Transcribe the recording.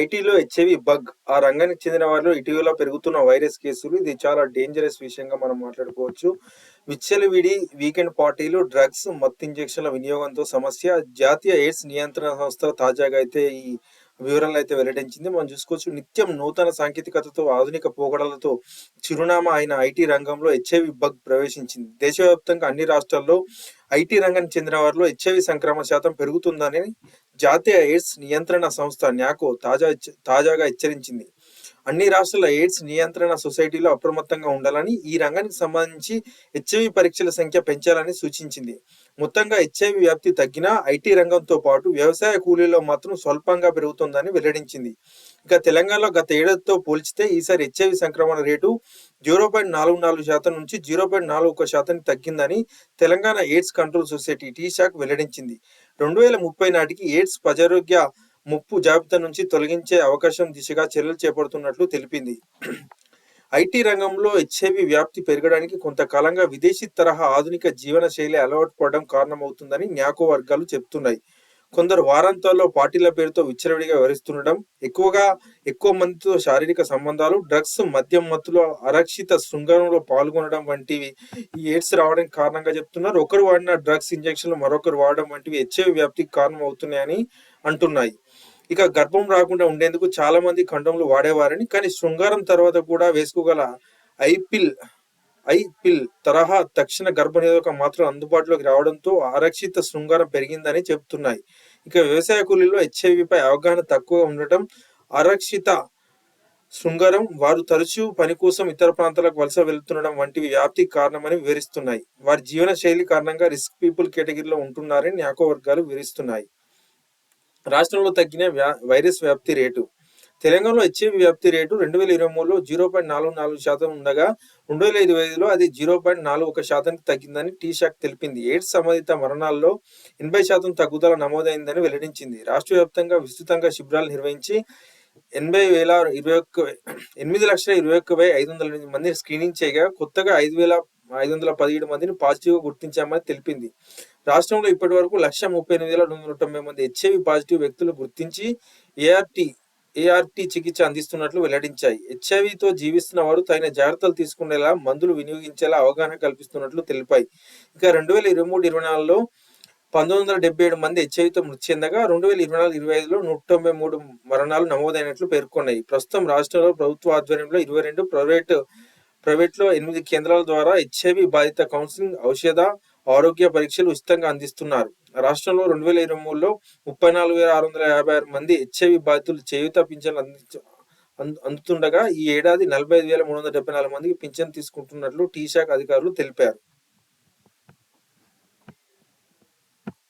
ఐటీలో HIV bug ఆ రంగానికి చెందిన వారిలో ఇటీవల పెరుగుతున్న వైరస్ కేసులు. ఇది చాలా డేంజరస్ విషయంగా మనం మాట్లాడుకోవచ్చు. విచ్చలవిడి వీకెండ్ పార్టీలు డ్రగ్స్ మత్తు ఇంజెక్షన్ల వినియోగంతో సమస్య. జాతీయ ఎయిడ్స్ నియంత్రణ సంస్థ తాజాగా అయితే ఈ వివరాలు అయితే వెల్లడించింది. మనం చూసుకోవచ్చు నిత్యం నూతన సాంకేతికతతో ఆధునిక పోగడలతో చిరునామా అయిన ఐటీ రంగంలో హెచ్ఐవి బగ్ ప్రవేశించింది. దేశవ్యాప్తంగా అన్ని రాష్ట్రాల్లో ఐటీ రంగానికి చెందిన వారిలో హెచ్ఐవి సంక్రమణ శాతం పెరుగుతుందని జాతీయ ఎయిడ్స్ నియంత్రణ సంస్థ న్యాకో తాజా తాజాగా హెచ్చరించింది. అన్ని రాష్ట్రాల ఎయిడ్స్ నియంత్రణ సొసైటీలో అప్రమత్తంగా ఉండాలని ఈ రంగానికి సంబంధించి హెచ్ఐవి పరీక్షల సంఖ్య పెంచాలని సూచించింది. మొత్తంగా హెచ్ఐవి వ్యాప్తి తగ్గినా ఐటీ రంగంతో పాటు వ్యవసాయ కూలీలో మాత్రం స్వల్పంగా పెరుగుతుందని వెల్లడించింది. ఇక తెలంగాణలో గత ఏడాదితో పోల్చితే ఈసారి హెచ్ఐవి సంక్రమణ రేటు జీరో పాయింట్ నాలుగు నాలుగు శాతం నుంచి జీరో పాయింట్ నాలుగు ఒక శాతం తగ్గిందని Telangana AIDS control society TSACS వెల్లడించింది. రెండు వేల ముప్పై నాటికి ఎయిడ్స్ ప్రజారోగ్య ముప్పు జాబితా నుంచి తొలగించే అవకాశం దిశగా చర్యలు చేపడుతున్నట్లు తెలిపింది. ఐటీ రంగంలో హెచ్ఐవి వ్యాప్తి పెరగడానికి కొంతకాలంగా విదేశీ తరహా ఆధునిక జీవన శైలి అలవాటు పడడం కారణమవుతుందని న్యాకో వర్గాలు చెప్తున్నాయి కొందరు వారాంతాల్లో పార్టీల పేరుతో విచ్చలవిడిగా వివరిస్తుండడం ఎక్కువగా ఎక్కువ మందితో శారీరక సంబంధాలు డ్రగ్స్ మద్యం మత్తులో అరక్షిత శృంగారంలో పాల్గొనడం వంటివి ఈ ఎయిడ్స్ రావడానికి కారణంగా చెప్తున్నారు. ఒకరు వాడిన డ్రగ్స్ ఇంజెక్షన్లు మరొకరు వాడడం వంటివి హెచ్ఐవి వ్యాప్తికి కారణం అవుతున్నాయని అంటున్నాయి. ఇక గర్భం రాకుండా ఉండేందుకు చాలా మంది కండంలు వాడేవారని కానీ శృంగారం తర్వాత కూడా వేసుకోగల ఐపిల్ తరహా తక్షణ గర్భనిరోధక మాత్రం అందుబాటులోకి రావడంతో ఆరక్షిత శృంగారం పెరిగిందని చెబుతున్నాయి. ఇక వ్యవసాయ కూలీల్లో హెచ్ఐవిపై అవగాహన తక్కువగా ఉండటం ఆరక్షిత శృంగారం వారు తరచూ పని కోసం ఇతర ప్రాంతాలకు వలస వెళ్తుండడం వంటివి వ్యాప్తి కారణమని వివరిస్తున్నాయి. వారి జీవన శైలి కారణంగా రిస్క్ పీపుల్ కేటగిరీలో ఉంటున్నారని న్యాకో వర్గాలు వివరిస్తున్నాయి. రాష్ట్రంలో తగ్గిన వ్యా- వైరస్ వ్యాప్తి రేటు తెలంగాణలో హెచ్ఐవి వ్యాప్తి రేటు రెండు వేల ఇరవై మూడులో జీరో పాయింట్ నాలుగు నాలుగు శాతం ఉండగా రెండు వేల ఇరవై ఐదులో అది జీరో పాయింట్ నాలుగు ఒక శాతానికి తగ్గిందని టీషాక్ తెలిపింది. ఎయిడ్స్ సంబంధిత మరణాల్లో ఎనభై శాతం తగ్గుదల నమోదైందని వెల్లడించింది. రాష్ట్ర వ్యాప్తంగా విస్తృతంగా శిబిరాలు నిర్వహించి ఎనభై వేల ఇరవై ఒక్క ఎనిమిది లక్షల ఇరవై ఒక్క వెయ్యి ఐదు వందల ఎనిమిది మందిని స్క్రీనింగ్ చేయగా కొత్తగా ఐదు వేల ఐదు వందల పదిహేడు మందిని పాజిటివ్ గుర్తించామని తెలిపింది. రాష్ట్రంలో ఇప్పటి వరకు లక్ష ముప్పై ఎనిమిది వేల రెండు వందల తొంభై మంది హెచ్ఐవి పాజిటివ్ వ్యక్తులు గుర్తించి ఏఆర్టీ ఏఆర్టీ చికిత్స అందిస్తున్నట్లు వెల్లడించాయి. హెచ్ఐవితో జీవిస్తున్న వారు తగిన జాగ్రత్తలు తీసుకునేలా మందులు వినియోగించేలా అవగాహన కల్పిస్తున్నట్లు తెలిపాయి. ఇక రెండు వేల ఇరవై మూడు ఇరవై నాలుగులో పంతొమ్మిది వందల డెబ్బై ఏడు మంది హెచ్ఐవితో మృతి చెందగా రెండు వేల ఇరవై నాలుగు ఇరవై ఐదులో నూట తొంభై మూడు మరణాలు నమోదైనట్లు పేర్కొన్నాయి. ప్రస్తుతం రాష్ట్రంలో ప్రభుత్వ ఆధ్వర్యంలో ఇరవై రెండు ప్రైవేటు ప్రైవేట్లో ఎనిమిది కేంద్రాల ద్వారా హెచ్ఐవి బాధిత కౌన్సిలింగ్ ఔషధ ఆరోగ్య పరీక్షలు ఉచితంగా అందిస్తున్నారు. రాష్ట్రంలో రెండు వేల ఇరవై మూడులో ముప్పై నాలుగు వేల ఆరు వందల యాభై ఆరు మంది హెచ్ఐవి బాధితులు చేయుత పింఛన్లు అందించ అందుతుండగా ఈ ఏడాది నలభై ఐదు వేల మూడు వందల డెబ్బై నాలుగు మందికి పింఛన్ తీసుకుంటున్నట్లు టీ శాఖ అధికారులు తెలిపారు.